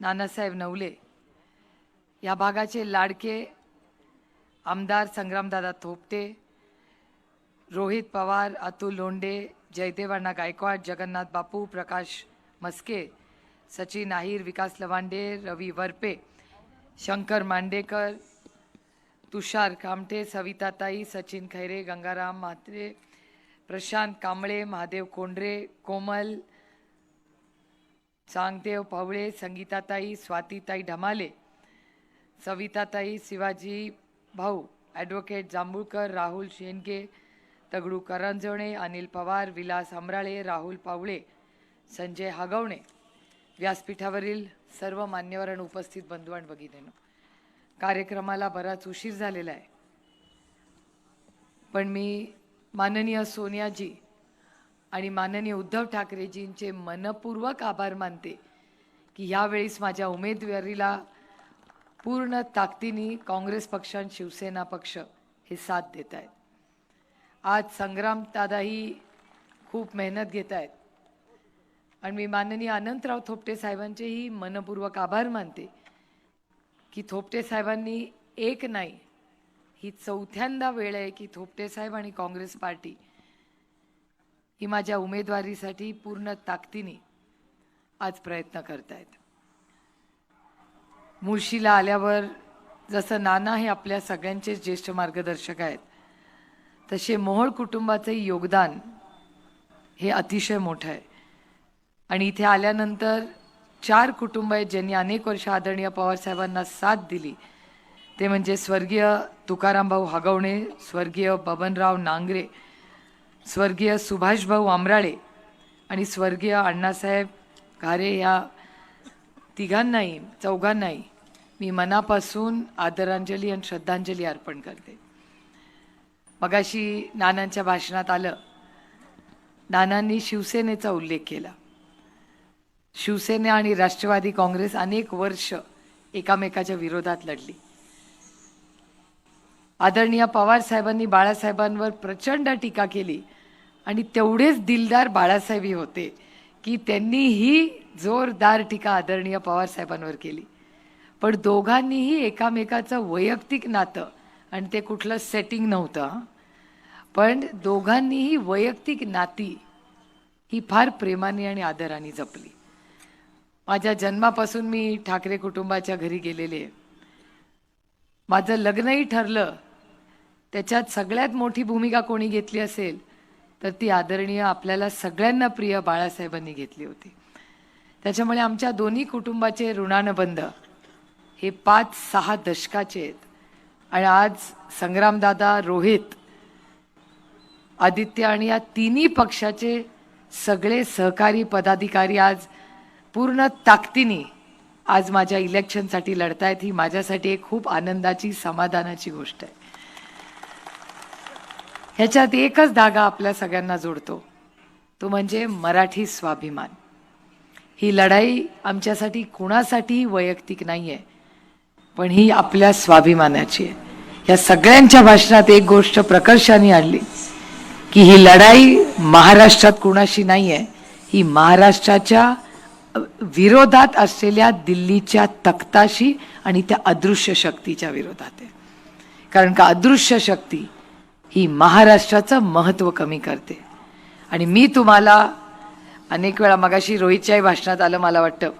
नानासाहेब नवले. या भागाचे लाडके आमदार संग्रामदादा थोपटे रोहित पवार अतुल लोंढे जयदेवांना गायकवाड जगन्नाथ बापू प्रकाश मस्के सचिन आहिर विकास लवांडे रवी वरपे शंकर मांडेकर तुषार कामटे सविताताई सचिन खैरे गंगाराम म्हात्रे प्रशांत कांबळे महादेव कोंडरे कोमल चांगदेव पवळे संगीताताई स्वातीताई ढमाले सविताताई शिवाजी भाऊ ॲडव्होकेट जांभूळकर राहुल शेंडगे दगडू करंजवणे अनिल पवार विलास अमराळे राहुल पावळे संजय हागवणे. व्यासपीठावरील सर्व मान्यवर आणि उपस्थित बंधू आणि भगिनीनं कार्यक्रमाला बराच उशीर झालेला आहे. पण मी माननीय सोनियाजी आणि माननीय उद्धव ठाकरेजींचे मनपूर्वक आभार मानते की यावेळेस माझ्या उमेदवारीला पूर्ण ताकदीने काँग्रेस पक्ष आणि शिवसेना पक्ष हे साथ देत आहेत. आज संग्राम दादाही खूप मेहनत घेत आहेत. आणि मी माननीय अनंतराव थोपटे साहेबांचेही मनपूर्वक आभार मानते की थोपटे साहेबांनी एक नाही ही चौथ्यांदा वेळ आहे की थोपटे साहेब आणि काँग्रेस पार्टी ही माझ्या उमेदवारीसाठी पूर्ण ताकदीने आज प्रयत्न करतायत. मुळशीला आल्यावर जसं नाना हे आपल्या सगळ्यांचे ज्येष्ठ मार्गदर्शक आहेत तसे मोहोळ कुटुंबाचंही योगदान हे अतिशय मोठं आहे. आणि इथे आल्यानंतर चार कुटुंब आहेत ज्यांनी अनेक वर्ष आदरणीय पवारसाहेबांना साथ दिली. ते म्हणजे स्वर्गीय तुकारामभाऊ हगवणे स्वर्गीय बबनराव नांगरे स्वर्गीय सुभाषभाऊ आमराळे आणि स्वर्गीय अण्णासाहेब घारे या तिघांनाही चौघांनाही मी मनापासून आदरांजली आणि श्रद्धांजली अर्पण करते. मगाशी नानांच्या भाषणात आलं. नानांनी शिवसेनेचा उल्लेख केला. शिवसेना आणि राष्ट्रवादी काँग्रेस अनेक वर्ष एकामेकाच्या विरोधात लढली. आदरणीय पवार साहेबांनी बाळासाहेबांवर प्रचंड टीका केली. आणि तेवढेच दिलदार बाळासाहेबही होते की त्यांनी ही जोरदार टीका आदरणीय पवार साहेबांवर केली. पण दोघांनीही एकामेकाचं वैयक्तिक नातं आणि ते कुठलं सेटिंग नव्हतं पण दोघांनीही वैयक्तिक नाती ही फार प्रेमाने आणि आदराने जपली. माझ्या जन्मापासून मी ठाकरे कुटुंबाच्या घरी गेलेले. आहे. माझं लग्नही ठरलं. त्याच्यात सगळ्यात मोठी भूमिका कोणी घेतली असेल? तर ती आदरणीय आपल्याला सगळ्यांना प्रिय बाळासाहेबांनी घेतली होती. त्याच्यामुळे आमच्या दोन्ही कुटुंबाचे ऋणानुबंध हे पाच सहा दशकाचे आहेत. आणि आज संग्रामदादा रोहित आदित्य आणि या तिन्ही पक्षाचे सगळे सहकारी पदाधिकारी आज पूर्ण ताकदीने आज माझ्या इलेक्शनसाठी लढतायत ही माझ्यासाठी एक खूप आनंदाची समाधानाची गोष्ट आहे. ह्याच्यात एकच धागा आपल्या सगळ्यांना जोडतो. तो म्हणजे मराठी स्वाभिमान. ही लढाई आमच्यासाठी कुणासाठीही वैयक्तिक नाही आहे पण ही आपल्या स्वाभिमानाची आहे. या सगळ्यांच्या भाषणात एक गोष्ट प्रकर्षाने आणली की ही लढाई महाराष्ट्रात कुणाशी नाही आहे ही महाराष्ट्राच्या विरोधात असलेल्या दिल्लीच्या तख्ताशी आणि त्या अदृश्य शक्तीच्या विरोधात आहे. कारण का अदृश्य शक्ती ही महाराष्ट्राचं महत्त्व कमी करते. आणि मी तुम्हाला अनेक वेळा मगाशी रोहितच्याही भाषणात आलं मला वाटतं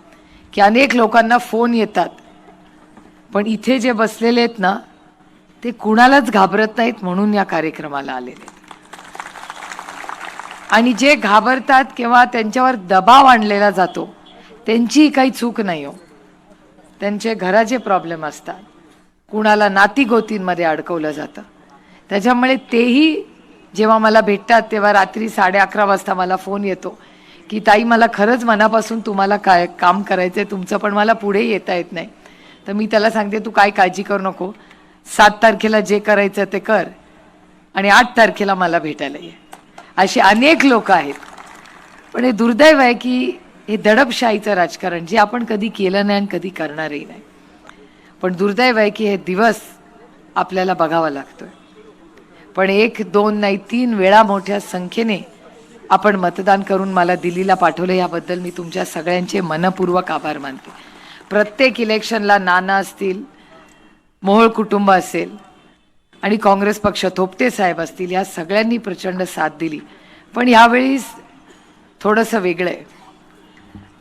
की अनेक लोकांना फोन येतात. पण इथे जे बसलेले आहेत ना ते कुणालाच घाबरत नाहीत म्हणून या कार्यक्रमाला आलेले आहेत. आणि जे घाबरतात किंवा त्यांच्यावर दबाव आणलेला जातो त्यांचीही काही चूक नाही हो. त्यांचे घराचे प्रॉब्लेम असतात. कुणाला नातीगोतींमध्ये अडकवलं जातं. त्याच्यामुळे तेही जेव्हा मला भेटतात तेव्हा रात्री साडे अकरा वाजता मला फोन येतो की ताई मला खरंच मनापासून तुम्हाला काय काम करायचं आहे तुमचं पण मला पुढे येता येत नाही. तर मी त्याला सांगते तू काय काळजी करू नको. सात तारखेला जे करायचं ते कर आणि आठ तारखेला मला भेटायला ये. असे अनेक लोक आहेत. पण हे दुर्दैव आहे की हे दडपशाहीचं राजकारण जे आपण कधी केलं नाही आणि कधी करणारही नाही. पण दुर्दैव आहे की हे दिवस आपल्याला बघावा लागतोय. पण एक दोन नाही तीन वेळा मोठ्या संख्येने आपण मतदान करून मला दिल्लीला पाठवलं याबद्दल मी तुमच्या सगळ्यांचे मनपूर्वक आभार मानते. प्रत्येक इलेक्शनला नाना असतील मोहोळ कुटुंब असेल आणि काँग्रेस पक्ष थोपटे साहेब असतील या सगळ्यांनी प्रचंड साथ दिली. पण यावेळी थोडंसं वेगळं आहे.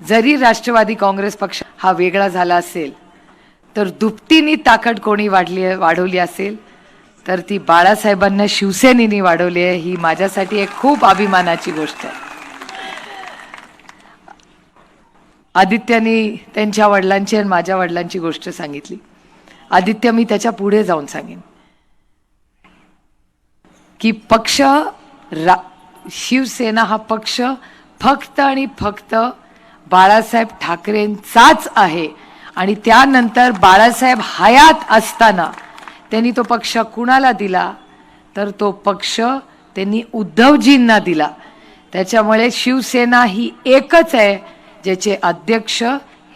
जरी राष्ट्रवादी काँग्रेस पक्ष हा वेगळा झाला असेल तर दुपटीनी ताकद कोणी वाढली वाढवली असेल तर ती बाळासाहेबांना शिवसेनेनी वाढवली आहे. ही माझ्यासाठी एक खूप अभिमानाची गोष्ट आहे. आदित्याने त्यांच्या वडिलांची आणि माझ्या वडिलांची गोष्ट सांगितली. आदित्य मी त्याच्या पुढे जाऊन सांगेन. की पक्ष रा शिवसेना हा पक्ष फक्त आणि फक्त बाळासाहेब ठाकरेंचाच आहे. आणि त्यानंतर बाळासाहेब हयात असताना त्यांनी तो पक्ष कुणाला दिला? तर तो पक्ष त्यांनी उद्धवजींना दिला. त्याच्यामुळे शिवसेना ही एकच आहे ज्याचे अध्यक्ष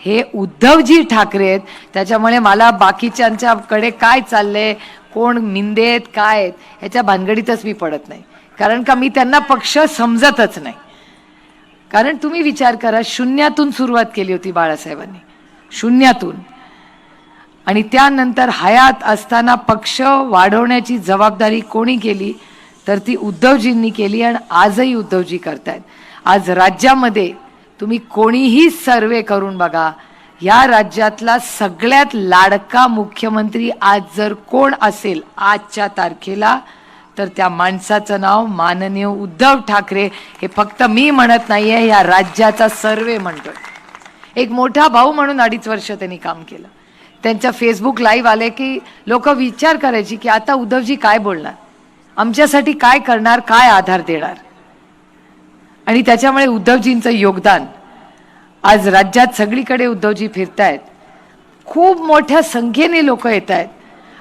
हे उद्धवजी ठाकरे आहेत. त्याच्यामुळे मला बाकीच्यांच्याकडे काय चाललंय कोण मिंदेत काय आहेत ह्याच्या भानगडीतच मी पडत नाही. कारण का मी त्यांना पक्ष समजतच नाही. कारण तुम्ही विचार करा शून्यातून सुरुवात केली होती बाळासाहेबांनी. शून्यातून. आणि त्यानंतर हयात असताना पक्ष वाढवण्याची जबाबदारी कोणी केली? तर ती उद्धवजींनी केली आणि आजही उद्धवजी करतायत. आज राज्यामध्ये तुम्ही कोणीही सर्वे करून बघा या राज्यातला सगळ्यात लाडका मुख्यमंत्री आज जर कोण असेल आजच्या तारखेला तर त्या माणसाचं नाव माननीय उद्धव ठाकरे. हे फक्त मी म्हणत नाही आहे या राज्याचा सर्वे म्हणतोय. एक मोठा भाऊ म्हणून अडीच वर्ष त्यांनी काम केलं. त्यांच्या फेसबुक लाईव्ह आले की लोक विचार करायची की आता उद्धवजी काय बोलणार? आमच्यासाठी काय करणार काय आधार देणार? आणि त्याच्यामुळे उद्धवजींचं योगदान आज राज्यात सगळीकडे उद्धवजी फिरतायत. खूप मोठ्या संख्येने लोक येत आहेत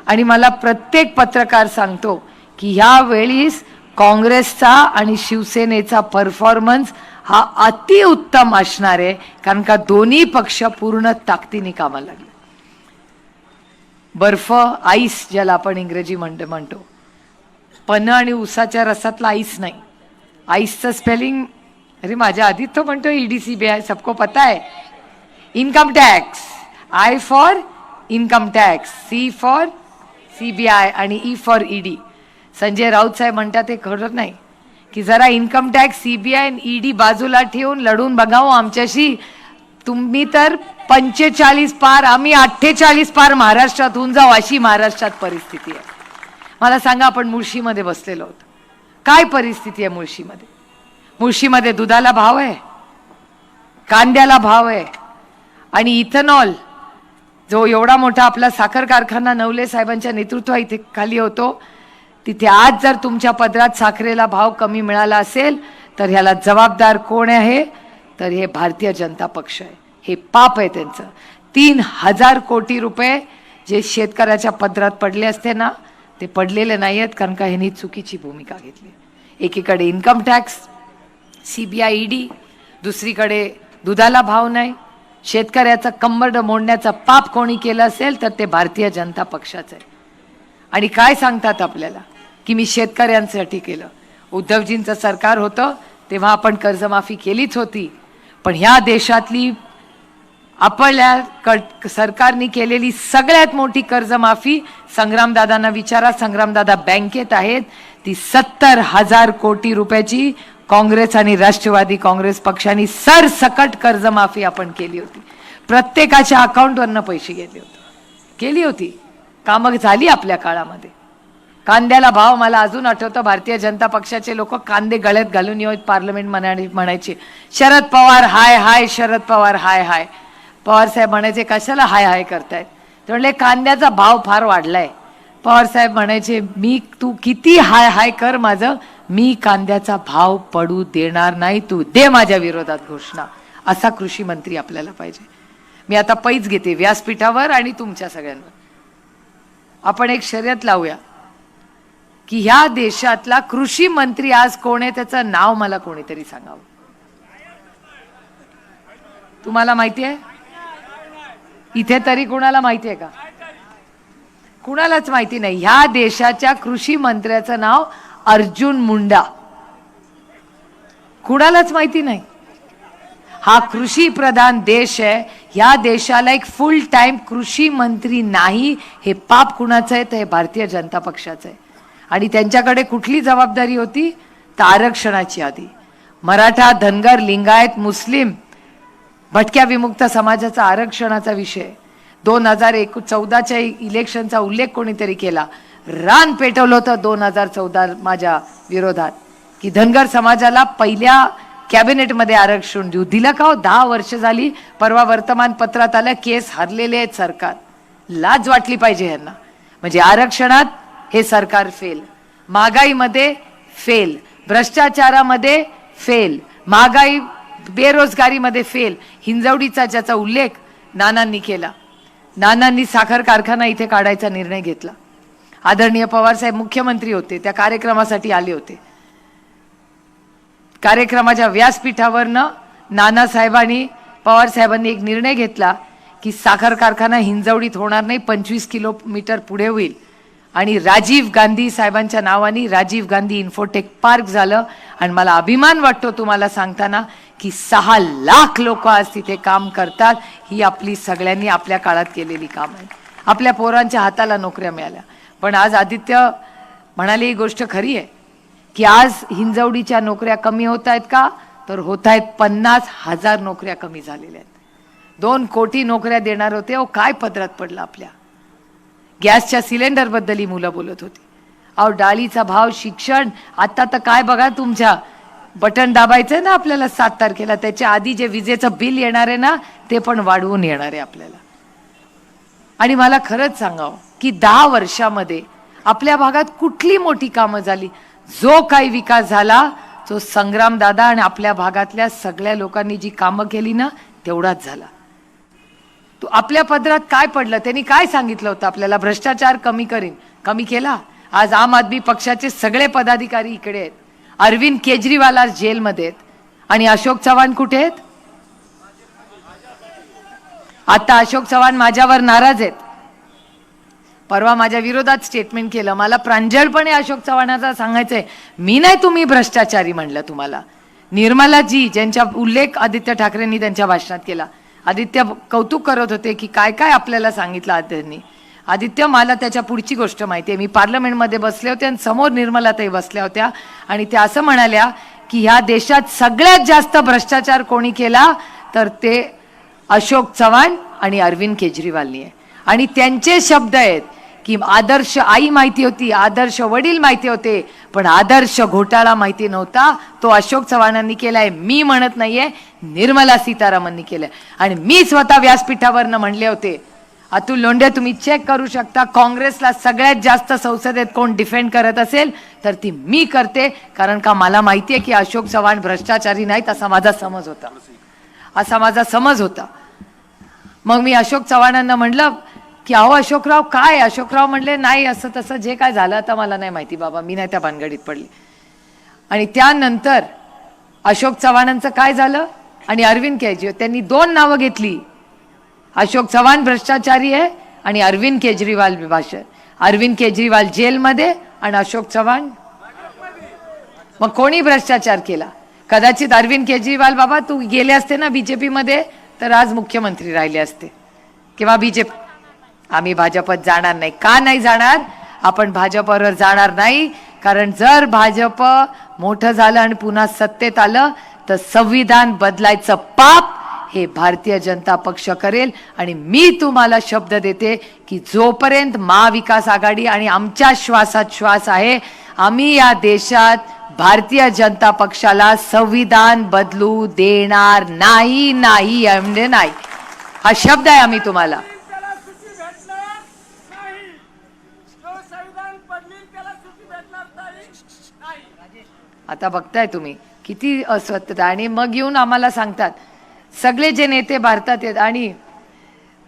आणि मला प्रत्येक पत्रकार सांगतो की ह्यावेळीस काँग्रेसचा आणि शिवसेनेचा परफॉर्मन्स हा अतिउत्तम असणार आहे कारण का दोन्ही पक्ष पूर्ण ताकदीने कामाला लागले. बर्फ आईस ज्याला आपण इंग्रजी म्हणतो म्हणतो. पन्ह आणि उसाच्या रसातला आईस नाही. आईसचं स्पेलिंग अरे माझ्या आधीच तो म्हणतो E D C B I सबको पता है. Income tax I for income tax C for C B I आणि E for E D Sanjay Raut साहेब म्हणतात ते खरं नाही. की जरा income tax C B I आणि डी बाजूला ठेवून लढून बघावं आमच्याशी. तुम्ही तर पंचेचाळीस पार आम्ही अठ्ठेचाळीस पार महाराष्ट्रात होऊन जाऊ अशी महाराष्ट्रात परिस्थिती आहे. मला सांगा आपण मुळशीमध्ये बसलेलो होतो काय परिस्थिती आहे मुळशीमध्ये? मुळशीमध्ये दुधाला भाव आहे कांद्याला भाव आहे आणि इथेनॉल जो एवढा मोठा आपला साखर कारखाना नवले साहेबांच्या नेतृत्वा इथे खाली होतो तिथे आज जर तुमच्या पदरात साखरेला भाव कमी मिळाला असेल तर ह्याला जबाबदार कोण आहे? तर हे भारतीय जनता पक्ष आहे. हे पाप आहे त्यांचं. तीन हजार कोटी रुपये जे शेतकऱ्याच्या पदरात पडले असते ना ते पडलेले नाही आहेत कारण का ह्यांनी चुकीची भूमिका घेतली. एकीकडे income tax C B I E D दुसरीकडे दुधाला भाव नाही. शेतकऱ्याचं कंबरड मोडण्याचा पाप कोणी केलं असेल तर ते भारतीय जनता पक्षाचं आहे. आणि काय सांगतात आपल्याला? की मी शेतकऱ्यांसाठी केलं. उद्धवजींचं सरकार होतं तेव्हा आपण कर्जमाफी केलीच होती. पण ह्या देशातली आपल्या क सरकारने केलेली सगळ्यात मोठी कर्जमाफी संग्रामदादांना विचारा. संग्रामदादा बँकेत आहेत. ती सत्तर हजार कोटी रुपयाची काँग्रेस आणि राष्ट्रवादी काँग्रेस पक्षाने सरसकट कर्जमाफी आपण केली होती. प्रत्येकाच्या अकाउंटवरनं पैसे गेले होते. केली होती. कामं झाली आपल्या काळामध्ये. कांद्याला भाव मला अजून आठवतं. भारतीय जनता पक्षाचे लोक कांदे गळ्यात घालून येत पार्लमेंट म्हणाय म्हणायचे शरद पवार हाय हाय शरद पवार हाय हाय. पवार साहेब म्हणायचे कशाला हाय हाय करतायत ते म्हणले कांद्याचा भाव फार वाढलाय. पवार साहेब म्हणायचे मी तू किती हाय हाय कर माझं मी कांद्याचा भाव पडू देणार नाही तू दे माझ्या विरोधात घोषणा. असा कृषी मंत्री आपल्याला पाहिजे. मी आता पैज घेते व्यासपीठावर आणि तुमच्या सगळ्यांवर. आपण एक शर्यत लावूया. की ह्या देशातला कृषी मंत्री आज कोण आहे त्याचं नाव मला कोणीतरी सांगावं. तुम्हाला माहिती आहे? इथे तरी कुणाला माहिती आहे का? कुणालाच माहिती नाही. ह्या देशाच्या कृषी मंत्र्याचं नाव अर्जुन मुंडा. कुणालाच माहिती नाही. हा कृषी प्रधान देश आहे. ह्या देशाला एक फुल टाइम कृषी मंत्री नाही. हे पाप कुणाचं आहे? तर हे भारतीय जनता पक्षाचं आहे. आणि त्यांच्याकडे कुठली जबाबदारी होती? तर आरक्षणाची आधी. मराठा धनगर लिंगायत मुस्लिम भटक्या विमुक्त समाजाचा आरक्षणाचा विषय. दोन हजार एक चौदाच्या इलेक्शनचा उल्लेख कोणीतरी केला. रान पेटवलं होतं दोन हजार चौदा माझ्या विरोधात. की धनगर समाजाला पहिल्या कॅबिनेटमध्ये आरक्षण देऊ. दिलं का हो? दहा वर्ष झाली. परवा वर्तमानपत्रात आलं केस हरलेले आहेत सरकार. लाज वाटली पाहिजे यांना. म्हणजे आरक्षणात हे सरकार फेल. महागाईमध्ये फेल. भ्रष्टाचारामध्ये फेल. महागाई बेरोजगारीमध्ये फेल. हिंजवडीचा ज्याचा उल्लेख नानांनी केला. नानांनी साखर कारखाना इथे काढायचा निर्णय घेतला. आदरणीय पवारसाहेब मुख्यमंत्री होते. त्या कार्यक्रमासाठी आले होते. कार्यक्रमाच्या व्यासपीठावरनं नानासाहेबांनी पवारसाहेबांनी एक निर्णय घेतला की साखर कारखाना हिंजवडीत होणार नाही. पंचवीस किलोमीटर पुढे होईल. आणि राजीव गांधी साहेबांच्या नावाने राजीव गांधी इन्फोटेक पार्क झालं. आणि मला अभिमान वाटतो तुम्हाला सांगताना की सहा लाख लोक आज तिथे काम करतात. ही आपली सगळ्यांनी आपल्या काळात केलेली काम आहे आपल्या पोरांच्या हाताला नोकऱ्या मिळाल्या. पण आज आदित्य म्हणाले ही गोष्ट खरी आहे की आज हिंजवडीच्या नोकऱ्या कमी होत आहेत का? तर होत आहेत पन्नास हजार नोकऱ्या कमी झालेल्या आहेत. दोन कोटी नोकऱ्या देणार होते. अहो काय पदरात पडलं आपल्या? गॅसच्या सिलेंडरबद्दल ही मुलं बोलत होती. अहो डाळीचा भाव शिक्षण आता तर काय बघा तुमच्या. बटन दाबायचंय ना आपल्याला सात तारखेला त्याच्या आधी जे विजेचं बिल येणार आहे ना ते पण वाढवून येणार आहे आपल्याला. आणि मला खरंच सांगावं की दहा वर्षामध्ये आपल्या भागात कुठली मोठी कामं झाली. जो काही विकास झाला तो संग्राम दादा आणि आपल्या भागातल्या सगळ्या लोकांनी जी कामं केली ना तेवढाच झाला. आपल्या पदरात काय पडलं? त्यांनी काय सांगितलं होतं आपल्याला? भ्रष्टाचार कमी करीन. कमी केला? आज आम आदमी पक्षाचे सगळे पदाधिकारी इकडे आहेत. अरविंद केजरीवाल आज जेलमध्ये आहेत. आणि अशोक चव्हाण कुठे आहेत? आता अशोक चव्हाण माझ्यावर नाराज आहेत. परवा माझ्या विरोधात स्टेटमेंट केलं. मला प्रांजळपणे अशोक चव्हाणाचा सांगायचंय मी नाही तुम्ही भ्रष्टाचारी म्हणलं तुम्हाला. निर्मलाजी ज्यांचा उल्लेख आदित्य ठाकरेंनी त्यांच्या भाषणात केला. आदित्य कौतुक करत होते की काय काय आपल्याला सांगितलं आदित्यनी. आदित्य मला त्याच्या पुढची गोष्ट माहिती आहे मी पार्लमेंटमध्ये बसले होते आणि समोर निर्मलाताई बसल्या होत्या. आणि त्या असं म्हणाल्या की ह्या देशात सगळ्यात जास्त भ्रष्टाचार कोणी केला तर ते अशोक चव्हाण आणि अरविंद केजरीवालनी आहे. आणि त्यांचे शब्द आहेत की आदर्श आई माहिती होती आदर्श वडील माहिती होते पण आदर्श घोटाळा माहिती नव्हता. तो अशोक चव्हाणांनी केलाय. मी म्हणत नाहीये निर्मला सीतारामननी केलाय. आणि मी स्वतः व्यासपीठावरनं म्हणले होते अतुल लोंढे तुम्ही चेक करू शकता. काँग्रेसला सगळ्यात जास्त संसदेत कोण डिफेंड करत असेल तर ती मी करते. कारण का मला माहिती आहे की अशोक चव्हाण भ्रष्टाचारी नाहीत असा माझा समज होता. असा माझा समज होता. मग मी अशोक चव्हाणांना म्हणलं की अहो अशोकराव काय? अशोकराव म्हणले नाही असं तसं जे काय झालं आता मला नाही माहिती बाबा मी नाही त्या भानगडीत पडले. आणि त्यानंतर अशोक चव्हाणांचं काय झालं? आणि अरविंद केजरीवाल त्यांनी दोन नावं घेतली. अशोक चव्हाण भ्रष्टाचारी आहे आणि अरविंद केजरीवाल भाषण अरविंद केजरीवाल जेलमध्ये आणि अशोक चव्हाण मग कोणी भ्रष्टाचार केला? कदाचित अरविंद केजरीवाल बाबा तू गेले असते ना बीजेपी मध्ये तर आज मुख्यमंत्री राहिले असते. किंवा बीजेपी आम्ही भाजपत जाणार नाही. का नाही जाणार? आपण भाजपवर जाणार नाही. कारण जर भाजप मोठं झालं आणि पुन्हा सत्तेत आलं तर संविधान बदलायचं पाप हे भारतीय जनता पक्ष करेल. आणि मी तुम्हाला शब्द देते की जोपर्यंत महाविकास आघाडी आणि आमच्या श्वासात श्वास आहे आम्ही या देशात भारतीय जनता पक्षाला संविधान बदलू देणार नाही नाही म्हणजे नाही. हा शब्द आहे आम्ही तुम्हाला त्याला सुट्टी भेटणार नाही जो संविधान बदलील त्याला सुट्टी भेटणार नाही नाही आता बघताय तुम्ही. किती अस्वस्थता आणि मग येऊन आम्हाला सांगतात. सगळे जे नेते भारतात आहेत आणि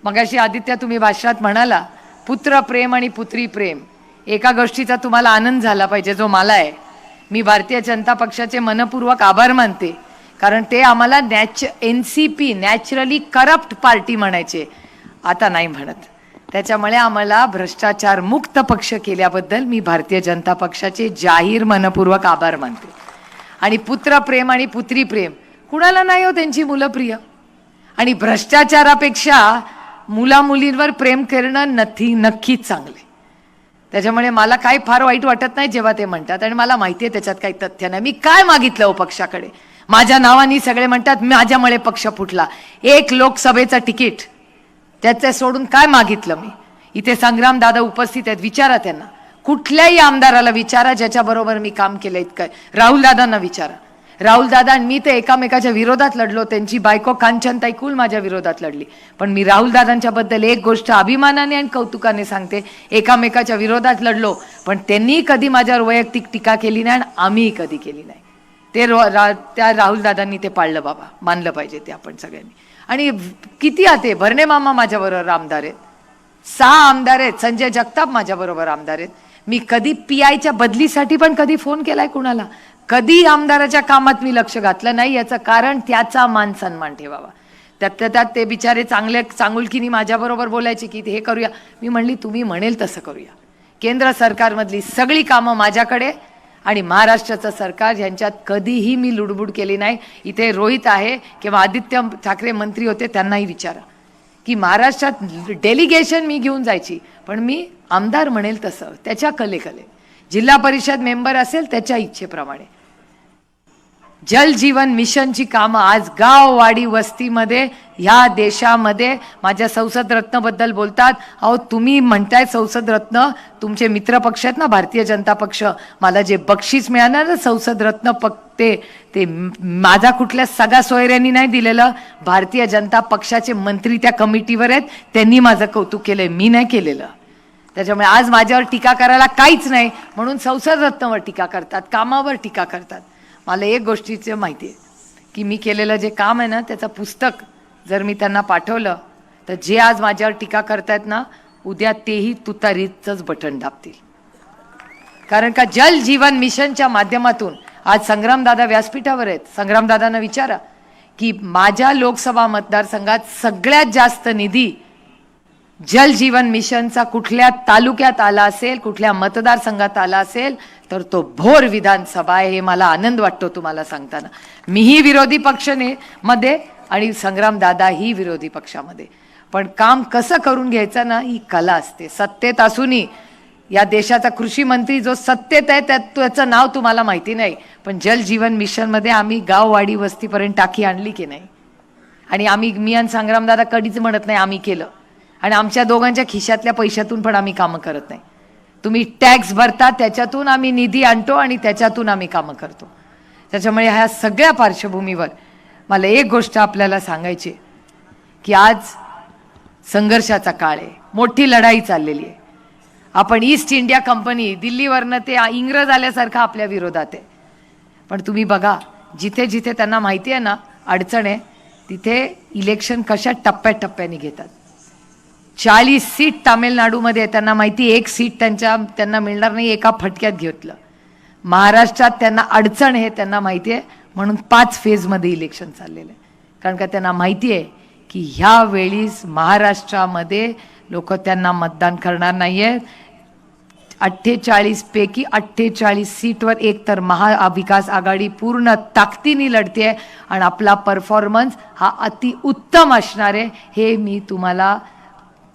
मगाशी आदित्य तुम्ही भाषणात म्हणाला पुत्र प्रेम आणि पुत्री प्रेम. एका गोष्टीचा तुम्हाला आनंद झाला पाहिजे जो मला आहे. मी भारतीय जनता पक्षाचे मनपूर्वक आभार मानते. कारण ते आम्हाला नॅच N C P naturally corrupt party म्हणायचे. आता नाही म्हणत. त्याच्यामुळे आम्हाला भ्रष्टाचार मुक्त पक्ष केल्याबद्दल मी भारतीय जनता पक्षाचे जाहीर मनपूर्वक आभार मानते. आणि पुत्र प्रेम आणि पुत्री प्रेम कुणाला नाही हो त्यांची मुलं प्रिय? आणि भ्रष्टाचारापेक्षा मुला मुलींवर प्रेम करणं नथी नक्कीच चांगले त्याच्यामुळे मला काही फार वाईट वाटत नाही जेव्हा ते म्हणतात. आणि मला माहिती आहे त्याच्यात काही तथ्य नाही. मी काय मागितलं हो पक्षाकडे? माझ्या नावानी सगळे म्हणतात माझ्यामुळे पक्ष फुटला. एक लोकसभेचं तिकीट त्याचं सोडून काय मागितलं मी? इथे संग्राम दादा उपस्थित आहेत विचारा त्यांना. कुठल्याही आमदाराला विचारा ज्याच्याबरोबर मी काम केलं इतकं. राहुल दादांना विचारा. राहुल दादा आणि मी ते एकामेकाच्या विरोधात लढलो त्यांची बायको कांचनताई कुल माझ्या विरोधात लढली. पण मी राहुल दादांच्या बद्दल एक गोष्ट अभिमानाने आणि कौतुकाने सांगते एकामेकाच्या विरोधात लढलो पण त्यांनी कधी माझ्यावर वैयक्तिक टीका केली नाही आणि आम्हीही कधी केली नाही. ते रो- रा- त्या राहुल दादांनी ते पाळलं बाबा. मानलं पाहिजे ते आपण सगळ्यांनी. आणि किती आते? भरणे मामा माझ्याबरोबर आमदार आहेत. सहा आमदार आहेत. संजय जगताप माझ्याबरोबर आमदार आहेत. मी कधी पी आयच्या बदलीसाठी पण कधी फोन केलाय कुणाला? कधी आमदाराच्या कामात मी लक्ष घातलं नाही याचं कारण त्याचा मान सन्मान ठेवावा. त्यातल्या त्यात ते बिचारे चांगले चांगुलकीनी माझ्याबरोबर बोलायचे की हे करूया. मी म्हणली तुम्ही म्हणेल तसं करूया. केंद्र सरकारमधली सगळी कामं माझ्याकडे आणि महाराष्ट्राचं सरकार यांच्यात कधीही मी लुडबुड केली नाही. इथे रोहित आहे किंवा आदित्य ठाकरे मंत्री होते त्यांनाही विचारा. की महाराष्ट्रात डेलिगेशन मी घेऊन जायची. पण मी आमदार म्हणेल तसं. त्याच्या कले कले जिल्हा परिषद मेंबर असेल त्याच्या इच्छेप्रमाणे. जल जीवन मिशनची कामं आज गाववाडी वस्तीमध्ये ह्या देशामध्ये. माझ्या संसद रत्नबद्दल बोलतात. अहो तुम्ही म्हणताय संसद रत्न तुमचे मित्र पक्ष आहेत ना भारतीय जनता पक्ष. मला जे बक्षीस मिळालं ना संसद रत्न पक्ते ते ते माझा कुठल्या सगळ्या सोयऱ्यांनी नाही दिलेलं. भारतीय जनता पक्षाचे मंत्री त्या कमिटीवर आहेत. त्यांनी माझं कौतुक केलंय. मी नाही केलेलं. त्याच्यामुळे आज माझ्यावर टीका करायला काहीच नाही. म्हणून संसद रत्नवर टीका करतात कामावर टीका करतात. मला एक गोष्टीचं माहिती आहे की मी केलेलं जे काम आहे ना त्याचं पुस्तक जर मी त्यांना पाठवलं तर जे आज माझ्यावर टीका करतायत ना उद्या तेही तुतारीचंच बटन दाबतील. कारण का जल जीवन मिशनच्या माध्यमातून आज संग्रामदादा व्यासपीठावर आहेत. संग्रामदादांना विचारा की माझ्या लोकसभा मतदारसंघात सगळ्यात जास्त निधी जल जीवन मिशनचा कुठल्या तालुक्यात आला असेल कुठल्या मतदारसंघात आला असेल तर तो भोर विधानसभा आहे हे मला आनंद वाटतो तुम्हाला सांगताना. मीही विरोधी पक्षने मध्ये आणि संग्राम दादा ही विरोधी पक्षामध्ये. पण काम कसं करून घ्यायचं ना ही कला असते. सत्तेत असूनही या देशाचा कृषी मंत्री जो सत्तेत आहे त्यात त्याचं नाव तुम्हाला माहिती नाही. पण जल जीवन मिशनमध्ये आम्ही गाववाडी वस्तीपर्यंत टाकी आणली की नाही? आणि आम्ही मी आणि संग्रामदादा कधीच म्हणत नाही आम्ही केलं. आणि आमच्या दोघांच्या खिशातल्या पैशातून पण आम्ही कामं करत नाही. तुम्ही टॅक्स भरता त्याच्यातून आम्ही निधी आणतो आणि त्याच्यातून आम्ही कामं करतो. त्याच्यामुळे ह्या सगळ्या पार्श्वभूमीवर मला एक गोष्ट आपल्याला सांगायची आहे, की आज संघर्षाचा काळ आहे. मोठी लढाई चाललेली आहे. आपण ईस्ट इंडिया कंपनी दिल्लीवरनं ते इंग्रज आल्यासारखं आपल्या विरोधात आहे. पण तुम्ही बघा जिथे जिथे त्यांना माहिती आहे ना अडचण आहे तिथे इलेक्शन कशा टप्प्याटप्प्याने घेतात. चाळीस सीट तामिळनाडूमध्ये त्यांना माहिती आहे, एक सीट त्यांच्या त्यांना मिळणार नाही एका फटक्यात घेतलं. महाराष्ट्रात त्यांना अडचण हे त्यांना माहिती आहे. म्हणून पाच फेजमध्ये इलेक्शन चाललेलं आहे. कारण का त्यांना माहिती आहे की ह्या वेळीस महाराष्ट्रामध्ये लोक त्यांना मतदान करणार नाही आहेत अठ्ठेचाळीसपैकी अठ्ठेचाळीस सीटवर एक तर महाविकास आघाडी पूर्ण ताकदीने लढते आणि आपला परफॉर्मन्स हा अति उत्तम असणार आहे हे मी तुम्हाला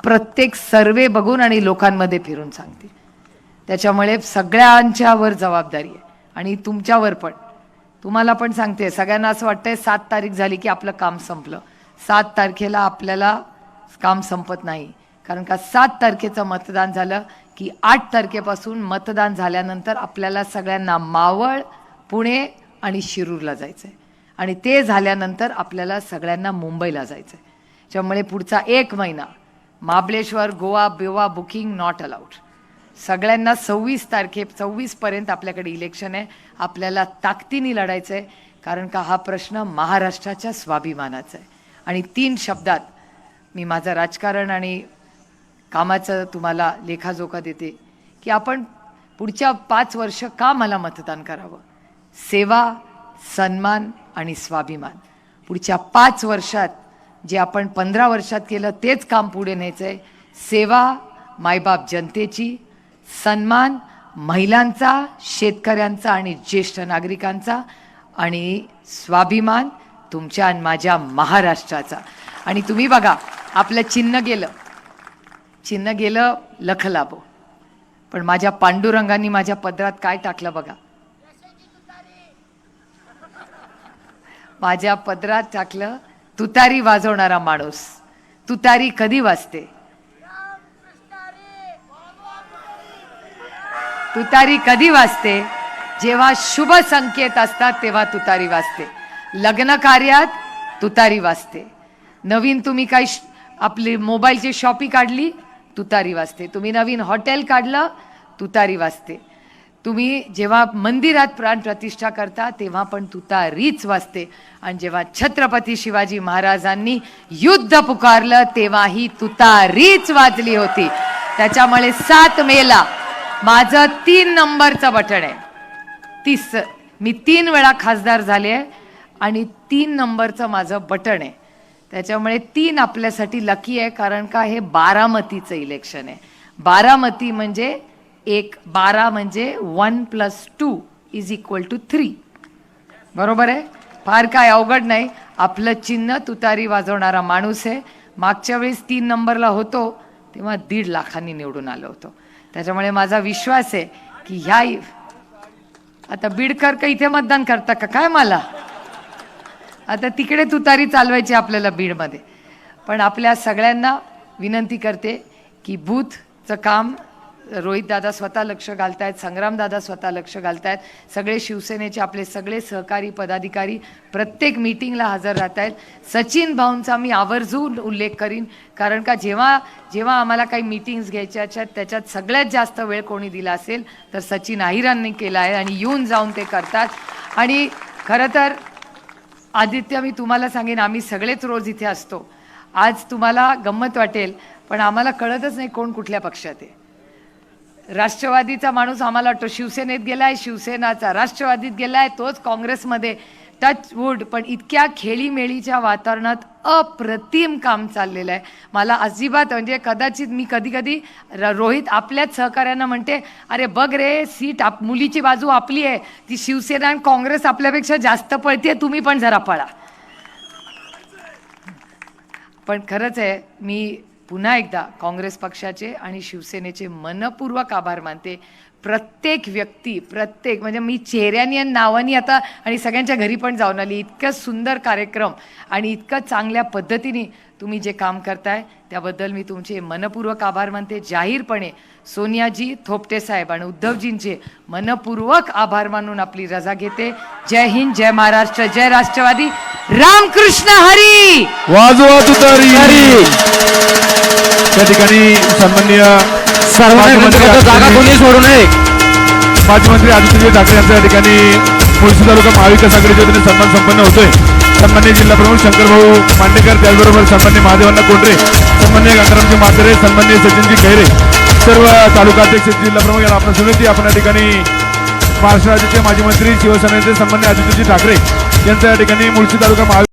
प्रत्येक सर्वे बघून आणि लोकांमध्ये फिरून सांगते. त्याच्यामुळे सगळ्यांच्यावर जबाबदारी आहे. आणि तुमच्यावर पण. तुम्हाला पण सांगते सगळ्यांना असं वाटतंय सात तारीख झाली की आपलं काम संपलं. सात तारखेला आपल्याला काम संपत नाही. कारण का सात तारखेचं मतदान झालं की आठ तारखेपासून मतदान झाल्यानंतर आपल्याला सगळ्यांना मावळ पुणे आणि शिरूरला जायचं आहे आणि ते झाल्यानंतर आपल्याला सगळ्यांना मुंबईला जायचं आहे त्यामुळे पुढचा एक महिना महाबळेश्वर गोवा बिवा बुकिंग नॉट अलाउड सगळ्यांना सव्वीस तारखे सव्वीसपर्यंत आपल्याकडे इलेक्शन आहे. आपल्याला ताकदीने लढायचं आहे कारण का हा प्रश्न महाराष्ट्राच्या स्वाभिमानाचा आहे. आणि तीन शब्दात मी माझं राजकारण आणि कामाचं तुम्हाला लेखाजोखा देते की आपण पुढच्या पाच वर्ष का मला मतदान करावं? सेवा सन्मान आणि स्वाभिमान. पुढच्या पाच वर्षात जे आपण पंधरा वर्षात केलं तेच काम पुढे न्यायचं आहे सेवा मायबाप जनतेची सन्मान महिलांचा शेतकऱ्यांचा आणि ज्येष्ठ नागरिकांचा आणि स्वाभिमान तुमच्या आणि माझ्या महाराष्ट्राचा. आणि तुम्ही बघा आपलं चिन्ह गेलं. चिन्ह गेलं लख लाभो पण माझ्या पांडुरंगांनी माझ्या पदरात काय टाकलं बघा? माझ्या पदरात टाकलं तुतारी वाजवणारा माणूस. तुतारी कधी वाजते? तुतारी कधी वाजते? जेव्हा शुभ संकेत असतात तेव्हा तुतारी वाजते. लग्न कार्यात तुतारी वाजते. नवीन तुम्ही काही आपली मोबाईलची शॉपी काढली तुतारी वाजते. तुम्ही नवीन हॉटेल काढलं तुतारी वाजते. तुम्ही जेव्हा मंदिरात प्राण प्रतिष्ठा करता तेव्हा पण तुतारीच वाजते. आणि जेव्हा छत्रपती शिवाजी महाराजांनी युद्ध पुकारलं तेव्हाही तुतारीच वाजली होती. त्याच्यामुळे सात मेला माझं तीन नंबरचं बटण आहे. तीस मी तीन वेळा खासदार झाले आहे आणि तीन नंबरचं माझं बटण आहे. त्याच्यामुळे तीन आपल्यासाठी लकी आहे कारण का? हे बारामतीचं इलेक्शन आहे. बारामती म्हणजे एक बारा म्हणजे one plus two is equal to three. बरोबर आहे? फार काय अवघड नाही. आपलं चिन्ह तुतारी वाजवणारा माणूस आहे. मागच्या वेळेस तीन नंबरला होतो तेव्हा दीड लाखांनी निवडून आलो होतो. त्याच्यामुळे माझा विश्वास आहे की ह्या आता बीडकर का इथे मतदान करता का? काय मला? आता तिकडे तुतारी चालवायची आपल्याला बीडमध्ये. पण आपल्या सगळ्यांना विनंती करते की बूथचं काम रोहितदादा स्वतः लक्ष घालतायत संग्रामदादा स्वतः लक्ष घालतायत. सगळे शिवसेनेचे आपले सगळे सहकारी पदाधिकारी प्रत्येक मीटिंगला हजर राहत आहेत सचिन भाऊंचा मी आवर्जून उल्लेख करीन कारण का जेव्हा जेव्हा आम्हाला काही मीटिंग्स घ्यायच्या आहेत त्याच्यात सगळ्यात जास्त वेळ कोणी दिला असेल तर सचिन आहिरांनी केला आहे आणि येऊन जाऊन ते करतात. आणि खरं तर आदित्य मी तुम्हाला सांगेन आम्ही सगळेच रोज इथे असतो. आज तुम्हाला गंमत वाटेल पण आम्हाला कळतच नाही कोण कुठल्या पक्षात आहे. राष्ट्रवादीचा माणूस आम्हाला वाटतो शिवसेनेत गेलाय शिवसेनाचा राष्ट्रवादीत गेलाय तोच काँग्रेसमध्ये टच वूड पण इतक्या खेळीमेळीच्या वातावरणात अप्रतिम काम चाललेलं आहे. मला अजिबात म्हणजे कदाचित मी कधी कधी रोहित आपल्याच सहकाऱ्यांना म्हणते अरे बघ रे सीट आप मुलीची बाजू आपली आहे. ती शिवसेना आणि काँग्रेस आपल्यापेक्षा जास्त पळते तुम्ही पण जरा पळा. पण खरंच आहे मी पुन्हा एकदा काँग्रेस पक्षाचे आणि शिवसेनेचे मनपूर्वक आभार मानते. प्रत्येक व्यक्ती प्रत्येक म्हणजे मी चेहऱ्यानी आणि नावानी आता आणि सगळ्यांच्या घरी पण जाऊन आली. इतकं सुंदर कार्यक्रम आणि इतकं चांगल्या पद्धतीने तुम्ही जे काम करताय त्याबद्दल मी तुमचे मनपूर्वक आभार मानते. जाहीरपणे सोनियाजी थोपटे साहेब आणि उद्धवजींचे मनपूर्वक आभार मानून आपली रजा घेते. जय हिंद जय महाराष्ट्र जय राष्ट्रवादी. रामकृष्ण हरी! वाजवा तुतारी त्या ठिकाणी सन्माननीय जागा कोणी सोडू नये. माजी मंत्री आदित्यजी ठाकरे यांच्या या ठिकाणी मुळशी तालुका महाविकास आघाडीच्या वतीने सन्मान संपन्न होतोय. सन्मान्य जिल्हा प्रमुख शंकरभाऊ मांडेकर त्याचबरोबर सन्मान्य महादेवांना कोंडरे सन्मान्य गंगारामजी मातरे सन्मान्य सचिनजी खैरे सर्व तालुका अध्यक्ष जिल्हा प्रमुख यांना आपण विनंती आपण या ठिकाणी महाराष्ट्र राज्याचे माजी मंत्री शिवसेनेचे सन्मान्य आदित्यजी ठाकरे यांच्या या ठिकाणी मुळशी तालुका